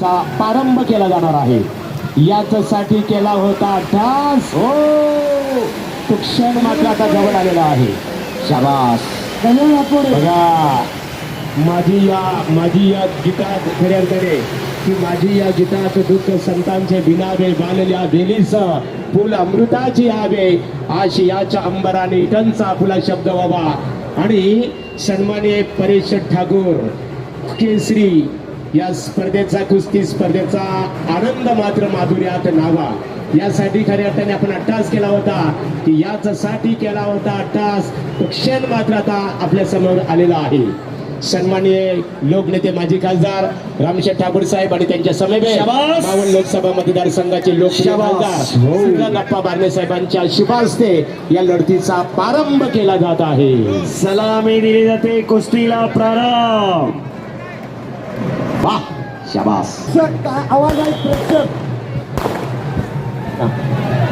चा प्रारंभ केला जाणार आहे. याच्यासाठी केला होता ठास हो. तो क्षण मात्र आता जवळ आलेला आहे. शाबास. बघा. माझी या माझी या गीतात खऱ्या अर्थाने की माझी या गीतात दुःख संतांचे बिनावे बालल्या बेलीस फुल अमृताची आवे आशियाच्या अंबराने इटनचा फुला शब्द व्हावा. आणि सन्मान्य परेश ठाकूर केसरी या स्पर्धेचा कुस्ती स्पर्धेचा आनंद मात्र माधुर्यात नावा यासाठी खऱ्या अर्थाने आपण अट्टास केला होता. की याच्यासाठी केला अट्टास अट्टास. तो क्षण मात्र आता आपल्यासमोर आलेला आहे. सन्माननीय लोकनेते माजी खासदार रामशेठ ठाकूर साहेब आणि त्यांच्या. मावळ लोकसभा मतदारसंघाचे लोकप्रिय शाबास. खासदार गप्पा बारणे साहेबांच्या शुभास्ते या लढतीचा प्रारंभ केला जात आहे. सलामी दिली जाते कुस्तीला प्रारंभ! वाह शाबास आवाज आहे? प्रेक्षक.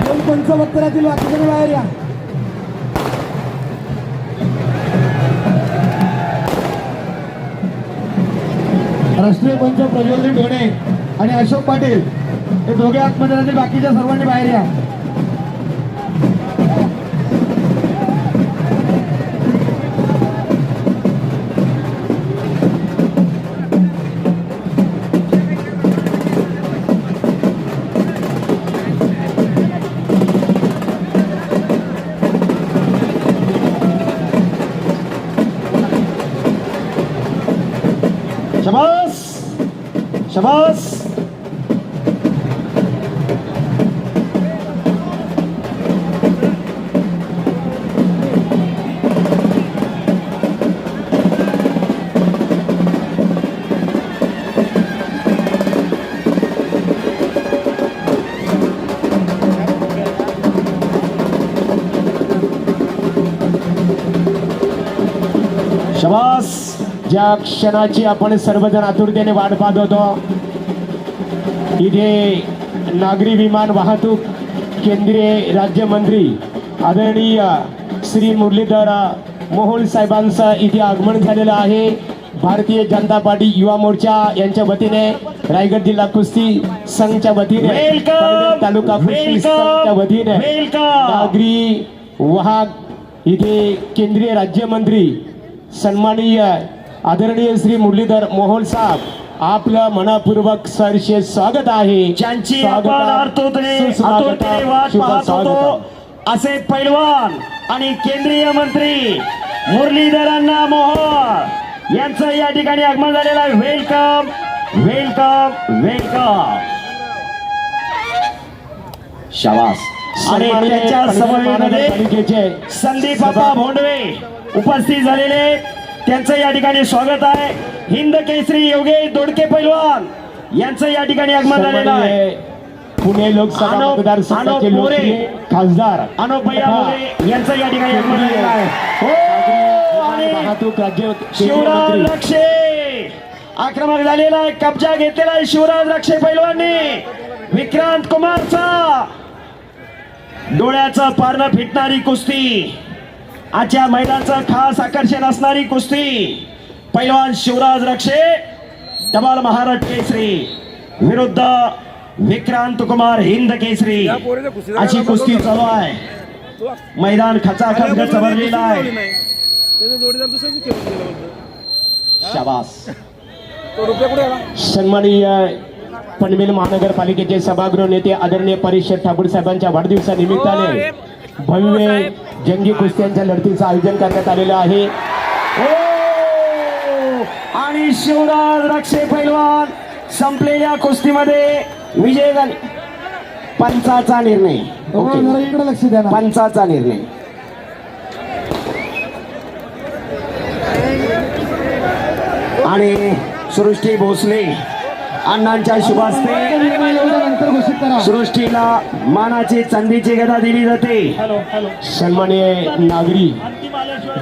दोन पंचवक्तरातील बाहेर या राष्ट्रीय पंच प्रज्वलित ढोणे आणि अशोक पाटील हे दोघे आतमध्ये बाकीच्या सर्वांनी बाहेर या. शबास ज्या क्षणाची आपण सर्वजण आतुरतेने वाट पाहत होतो इथे नागरी विमान वाहतूक केंद्रीय राज्यमंत्री आदरणीय श्री मुरलीधर मोहोळ साहेबांचं इथे आगमन झालेलं आहे भारतीय जनता पार्टी युवा मोर्चा यांच्या वतीने रायगड जिल्हा कुस्ती संघच्या वतीने तालुका कुस्ती संघच्या! वतीने! नागरी वाहक इथे केंद्रीय राज्यमंत्री सन्माननीय आदरणीय श्री मुरलीधर मोहोळ साहेब आपलं मनपूर्वक सरसे स्वागत आहे. ज्यांची असे पैलवान आणि केंद्रीय मंत्री मुरलीधरांना मोहोळ यांचं या ठिकाणी आगमन झालेलं आहे. वेलकम वेलकम वेलकम शाबास. आणि त्याच्या महानगरपालिकेचे संदीप बाबा भोंडवे. उपस्थित झालेले त्यांचं या ठिकाणी स्वागत आहे. हिंद केसरी योगेश दोडके पैलवान यांचं या ठिकाणी आगमन झालेलं आहे. पुणे लोकसभा मतदारसंघाचे. लोकप्रिय खासदार मोरे यांचं या ठिकाणी आगमन झालेलं आहे. हो! आणि वाहतूक राज्य शिवराज मंत्री लक्षे आक्रमक झालेला आहे. कब्जा घेतलेला आहे शिवराज लक्षे पैलवांनी विक्रांत कुमारचा. डोळ्याचं पारणं फिटणारी कुस्ती. आजच्या मैदानाचं खास आकर्षण असणारी कुस्ती. पैलवान शिवराज रक्षे डबाल महाराष्ट्र केसरी विरुद्ध विक्रांत कुमार हिंद केसरी. अशी कुस्ती चालू आहे. मैदान खचाखच गच्च भरलेलं आहे. शाबास. सन्माननीय पनवेल महानगरपालिकेचे सभागृह नेते आदरणीय परेश ठाकूर साहेबांच्या वाढदिवसानिमित्ताने भव्य जंगी कुस्त्यांच्या लढतीचं आयोजन करण्यात आलेलं आहे! आणि शिवराज रक्षे पैलवान संपलेल्या कुस्तीमध्ये विजय झाले. पंचाचा निर्णय. इकडे लक्ष द्या पंचाचा निर्णय. आणि सृष्टी भोसले अण्णांच्या शुभास्ते नंतर घोषित करा सृष्टीला मानाची चांदीची गदा दिली जाते. सन्माननीय नागरी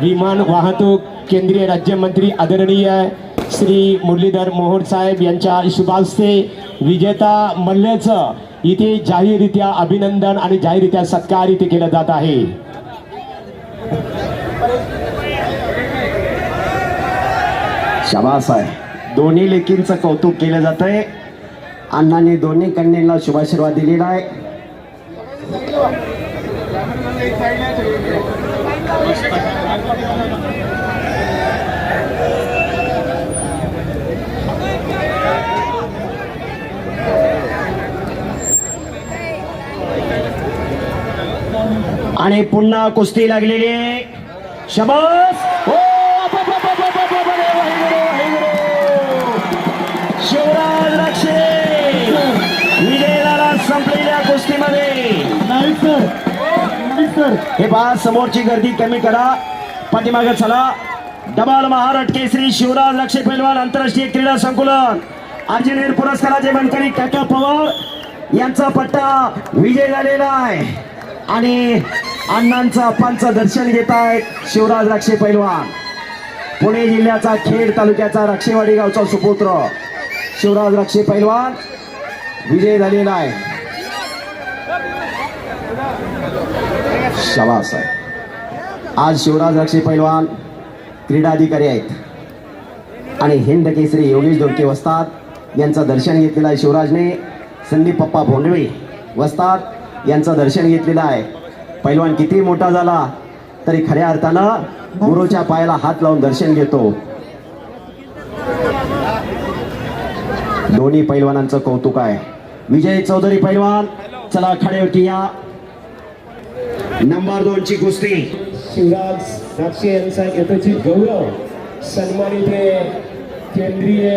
विमान वाहतूक केंद्रीय राज्यमंत्री आदरणीय श्री मुरलीधर मोहोळ साहेब यांच्या शुभास्ते विजेता मल्ल्याचं इथे जाहीररित्या अभिनंदन आणि जाहीररित्या सत्कार इथे केला जात आहे. शाबास आहे. दोन्ही लेकींचं कौतुक केलं जात आहे. अण्णांनी दोन्ही कन्यांना शुभाशीर्वाद दिलेला आहे. आणि पुन्हा कुस्ती लागलेली आहे. शबास! हो! कर। हे पहा समोरची गर्दी कमी करा. पाठीमागे चला. डबाल महाराष्ट्र केसरी शिवराज लक्ष पैलवान आंतरराष्ट्रीय क्रीडा संकुलन. अर्जुनवीर पुरस्काराचे बनकरी काका पवार यांचा पट्टा विजय झालेला आहे. आणि अण्णांचा अप्पांचं दर्शन घेत आहेत शिवराज राक्षे पैलवान पुणे जिल्ह्याचा खेड तालुक्याचा राक्षेवाडी गावचा सुपुत्र शिवराज राक्षे पैलवान विजय झालेला आहे. शवास आहे आज शिवराज रक्षे पैलवान क्रीडा अधिकारी आहेत. आणि हिंद केसरी योगेश दोडके यांचं दर्शन घेतलेलं आहे शिवराजने. संदीप पप्पा भोंडवे वसतात यांचं दर्शन घेतलेलं आहे. पैलवान किती मोठा झाला तरी खऱ्या अर्थानं गुरुच्या पायाला हात लावून दर्शन घेतो. दोन्ही पैलवानांचं कौतुक आहे. विजय चौधरी पैलवान चला खडे या नंबर दोन ची कुस्ती. शिवराज साक्षी यांचा यथोचित गौरव सन्मानित केंद्रीय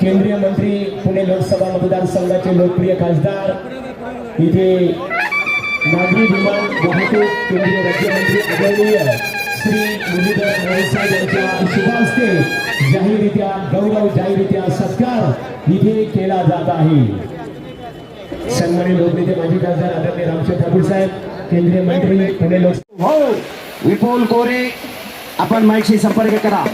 केंद्रीय मंत्री पुणे लोकसभा मतदारसंघाचे लोकप्रिय खासदार इथे नागरी विमान वाहतूक केंद्रीय राज्यमंत्री आदरणीय श्री मुरलीधर मोहोळ साहेब यांच्या शुभास्ते जाहीररित्या गौरव जाहीररित्या सत्कार इथे केला जात आहे. सन्मानित लोकनेते माजी खासदार आदरणीय रामचंद्र ठाकूर साहेब केंद्रीय मंत्री पुणे लोक हो, विपुल कोरे आपण माईकशी संपर्क करा.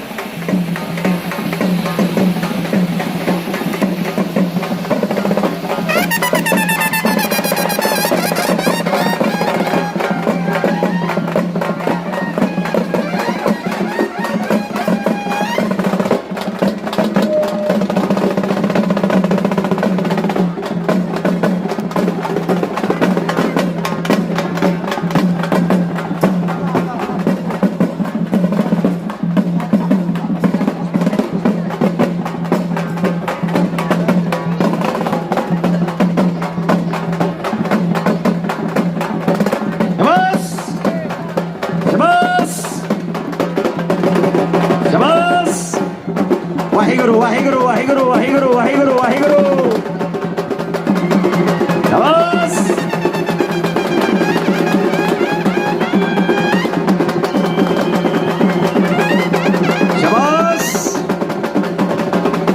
वाहेगुरु वाहेगुरु वाहेगुरु वाहेगुरु वाहेगुरु वाहेगुरु.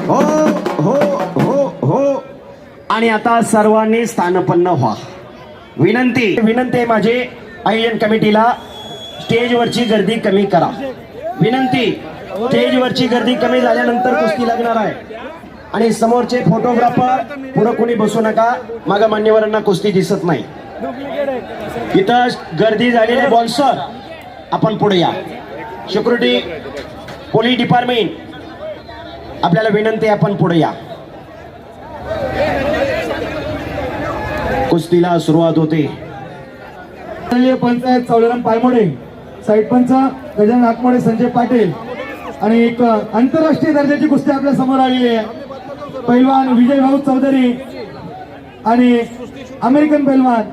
हो हो हो हो. आणि आता सर्वांनी स्थानपन्न व्हा. विनंती. विनंती आहे माझी आयोजन कमिटीला. स्टेजवरची गर्दी कमी करा. विनंती. स्टेजवरची गर्दी कमी झाल्यानंतर कुस्ती लागणार आहे. आणि समोरचे फोटोग्राफर पुढे कोणी बसू नका. मागा मान्यवरांना कुस्ती दिसत नाही. इथं गर्दी झालेले बॉन्सर आपण पुढे या. सिक्युरिटी पोलीस डिपार्टमेंट आपल्याला विनंती आपण पुढे या. कुस्तीला सुरुवात होते. पंचायत चौलेराम पायमोडे. साईड पंच गजानन नागमोडे संजय पाटील. आणि एक आंतरराष्ट्रीय दर्जाची कुस्ती आपल्यासमोर आलेली आहे. पैलवान विजय भाऊ चौधरी आणि अमेरिकन पैलवान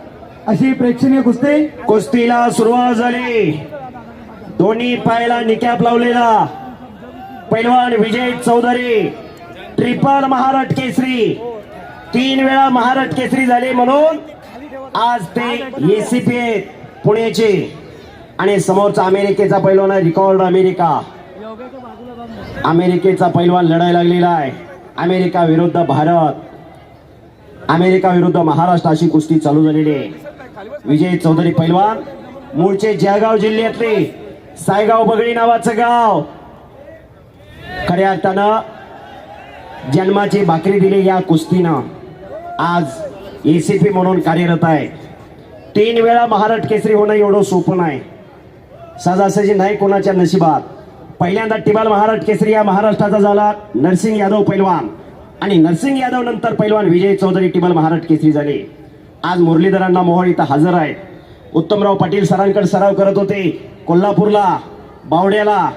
अशी प्रेक्षणीय कुस्ती. कुस्तीला सुरुवात झाली. दोन्ही पायला निकॅप लावलेला पैलवान विजय चौधरी ट्रिपल महाराष्ट्र केसरी. तीन वेळा महाराष्ट्र केसरी झाले म्हणून आज ते एसीपी आहेत पुण्याचे आणि समोरचा अमेरिकेचा पैलवान आहे रिकॉर्ड अमेरिका. अमेरिकेचा पैलवान लढायला लागलेला आहे. अमेरिका विरुद्ध भारत. अमेरिका विरुद्ध महाराष्ट्र अशी कुस्ती चालू झालेली आहे. विजय चौधरी पैलवान मूळचे जळगाव जिल्ह्यातले सायगाव बगळी नावाचं गाव. खऱ्या अर्थानं जन्माची भाकरी दिली या कुस्तीनं. आज एसीपी म्हणून कार्यरत आहे. तीन वेळा महाराष्ट्र केसरी होणं एवढं सोपं नाही. सहजासहजी नाही कोणाच्या नशिबात. पहिल्यांदा टिबाल महाराज केसरी या महाराष्ट्राचा झाला. नरसिंग यादव पैलवान. आणि नरसिंग यादव नंतर पैलवान विजय चौधरी टिबल महाराज केसरी झाले. आज मुरलीधरांना मोहोळ इथं हजर आहे उत्तमराव पाटील सरांकडे सराव करत होते. कोल्हापूरला बावड्याला.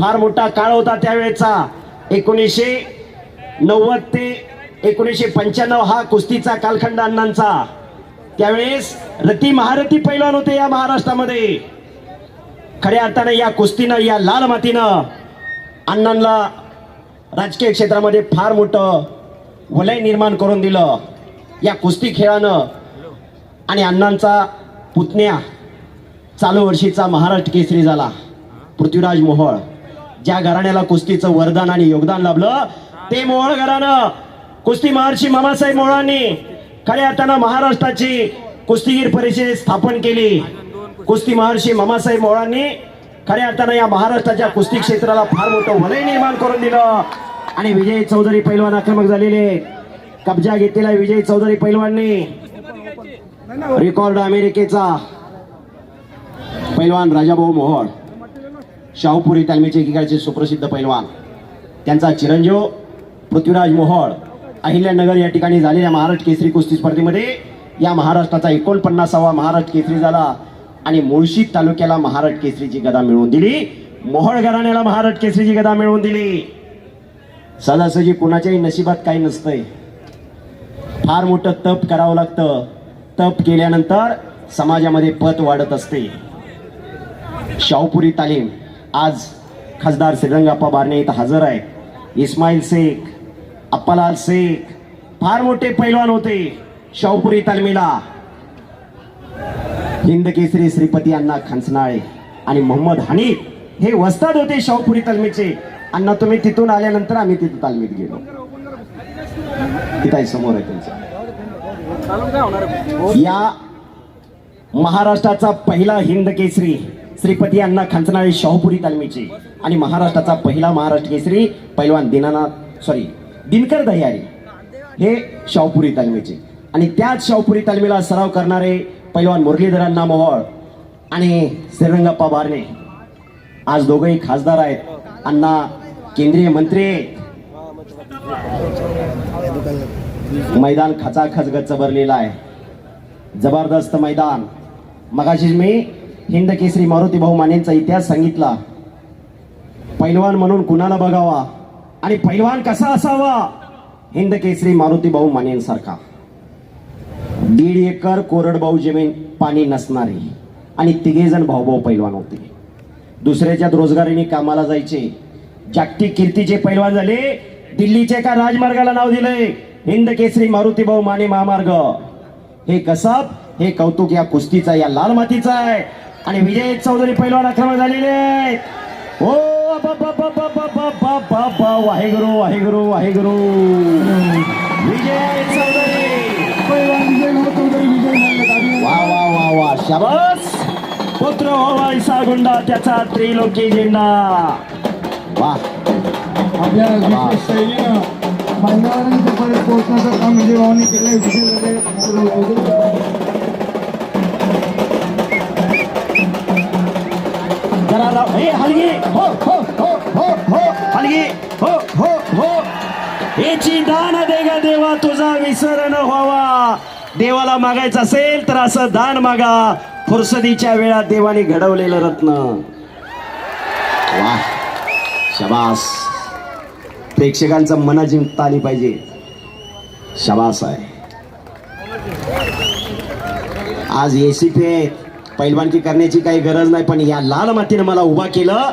फार मोठा काळ होता त्यावेळेचा. एकोणीसशे नव्वद ते एकोणीसशे पंच्याण्णव हा कुस्तीचा कालखंड अण्णांचा. त्यावेळेस रती महारथी पैलवान होते या महाराष्ट्रामध्ये. खऱ्या अर्थानं या कुस्तीनं या लाल मातीनं अण्णांना राजकीय क्षेत्रामध्ये फार मोठं वलय निर्माण करून दिलं. या कुस्ती खेळानं आणि अण्णांचा पुतण्या चालू वर्षीचा महाराष्ट्र केसरी झाला. पृथ्वीराज मोहोळ ज्या घराण्याला कुस्तीचं वरदान आणि योगदान लाभलं ते मोहोळ घराणं कुस्ती महर्षी मामासाहेब मोहोळांनी खऱ्या अर्थानं महाराष्ट्राची कुस्तीगीर परिषद स्थापन केली. कुस्ती महर्षी मामासाहेब मोहोळांनी खऱ्या अर्थानं या महाराष्ट्राच्या कुस्ती क्षेत्राला फार मोठं वलय निर्माण करून दिलं. आणि विजय चौधरी पैलवान आक्रमक झालेले कब्जा घेतलेला विजय चौधरी पैलवाननी. रेकॉर्ड अमेरिकेचा पैलवान राजाभाऊ मोहोळ. शाहूपुरी तालमीचे एकीकडचे सुप्रसिद्ध पैलवान. त्यांचा चिरंजीव पृथ्वीराज मोहोळ अहिल्यानगर या ठिकाणी झालेल्या महाराष्ट्र केसरी कुस्ती स्पर्धेमध्ये या महाराष्ट्राचा एकोणपन्नासावा महाराष्ट्र केसरी झाला. आणि मुळशी तालुक्याला महाराज केसरीची गदा मिळवून दिली. मोहळ घराण्याला महाराज केसरीची गदा मिळवून दिली. सदासजी कुणाच्याही नशिबात काही नसतंय. फार मोठं तप करावं लागतं. तप केल्यानंतर समाजामध्ये पत वाढत असते. शाहपुरी तालीम. आज खासदार श्रीरंगाप्पा बारणे इथं हजर आहे इस्माईल शेख अप्पालाल शेख फार मोठे पैलवान होते शाहपुरी तालमीला. हिंदकेसरी श्रीपती अण्णा खंचनाळे आणि मोहम्मद हनीफ हे वस्ताद होते शाहपुरी तालमीचे. अण्णा तुम्ही तिथून आल्यानंतर आम्ही तिथं तालमीत गेलो. तिथं समोर आहे त्यांचं या महाराष्ट्राचा पहिला हिंद केसरी श्रीपती अण्णा खंचनाळे शाहपुरी तालमीचे आणि महाराष्ट्राचा पहिला महाराष्ट्र केसरी पैलवान दिनानाथ सॉरी दिनकर दह्यारी हे शाहपुरी तालमीचे. आणि त्याच शाहपुरी तालमीला सराव करणारे पैलवान मुरलीधरांना मोहोळ आणि श्रीरंगप्पा बारणे. आज दोघंही खासदार आहेत. अण्णा केंद्रीय मंत्री मैदान खचाखच गच्च भरलेला आहे. जबरदस्त मैदान. मगाशीच मी हिंद केसरी मारुती भाऊ मानेंचा इतिहास सांगितला. पैलवान म्हणून कुणाला बघावा? आणि पैलवान कसा असावा? हिंद केसरी मारुती भाऊ मानेंसारखा दीड एकर कोरडभाऊ जमीन पाणी नसणारे आणि तिघेजण भाऊभाऊ पैलवान होते. दुसऱ्याच्यात रोजगारीने कामाला जायचे. जागतिक कीर्तीचे पैलवान झाले. दिल्लीच्या एका राजमार्गाला नाव दिलंय. हिंद केसरी मारुती भाऊ माने महामार्ग. हे कसब हे कौतुक या कुस्तीचा या लाल मातीचा आहे. आणि विजय चौधरी पैलवान आक्रमण झालेले आहेत. हो, ओ वाहेगुरु वाहेगुरु वाहेगुरु. शाबास. पुत्र व्हायचा गुंडा त्याचा त्रिलोकी झेंडा. वा. आपल्या विशेष शैलीनं मान्यवरांच्या पर्यंत पोहोचण्याचं काम विजय भाऊनी केलंय विजय झाले जरा हे हलगी हो हो हो हो हो हलगी हो हो हो. याची दान देगा देवा तुझा विसर न व्हावा. देवाला मागायचं असेल तर असं दान मागा. फुरसदीच्या वेळात देवाने घडवलेलं रत्न. वा शबास. प्रेक्षकांचं मन जिंकता आली पाहिजे. शबास आहे. आज एसी पे पैलवानकी करण्याची काही गरज नाही पण या लाल मातीनं मला उभा केलं.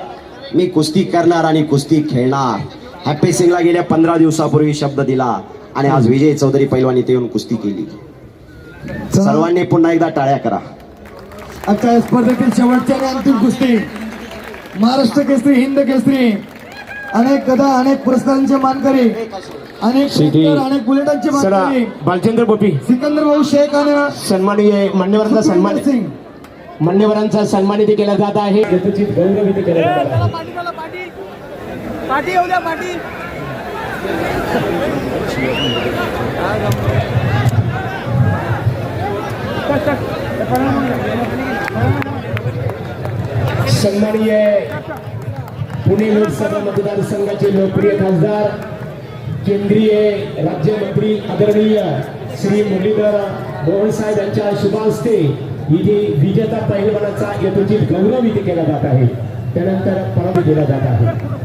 मी कुस्ती करणार आणि कुस्ती खेळणार. हॅपी सिंगला गेल्या पंधरा दिवसापूर्वी शब्द दिला. आणि आज विजय चौधरी पैलवान इथे येऊन कुस्ती केली. सर्वांनी पुन्हा एकदा टाळ्या करा. आजच्या या स्पर्धेतील शेवटच्या आणि अंतिम कुस्ती. महाराष्ट्र केसरी हिंद केसरी. अनेक गदा अनेक पुरस्कारांचे मानकरी. अनेक पुरस्कार, अनेक बुलेटांचे मानकरी. बालचंद्र बोपी. सिकंदर भाऊ शेख आणि सन्माननीय मान्यवरांचा सन्मान सुखविंदर सिंग. मान्यवरांचा सन्मानित केला जात आहे. यथोचित गौरवित केला जात आहे. पाठी येऊ द्या पाठी. सन्माननीय पुणे लोकसभा मतदारसंघाचे लोकप्रिय खासदार केंद्रीय राज्यमंत्री आदरणीय श्री मुरलीधर मोहन साहेब यांच्या शुभ हस्ते इथे विजेता पहिलवानाचा यथोचित गौरव इथे केला जात आहे त्यानंतर परत दिला जात आहे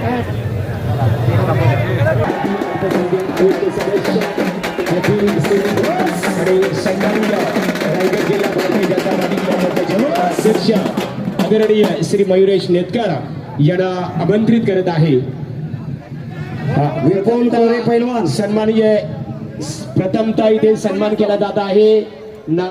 Thank you. आदरणीय श्री मयुरेश नेतकर यांना आमंत्रित करत आहे. विपुल पैलवान सन्माननीय प्रथमता इथे सन्मान केला जात आहे. ना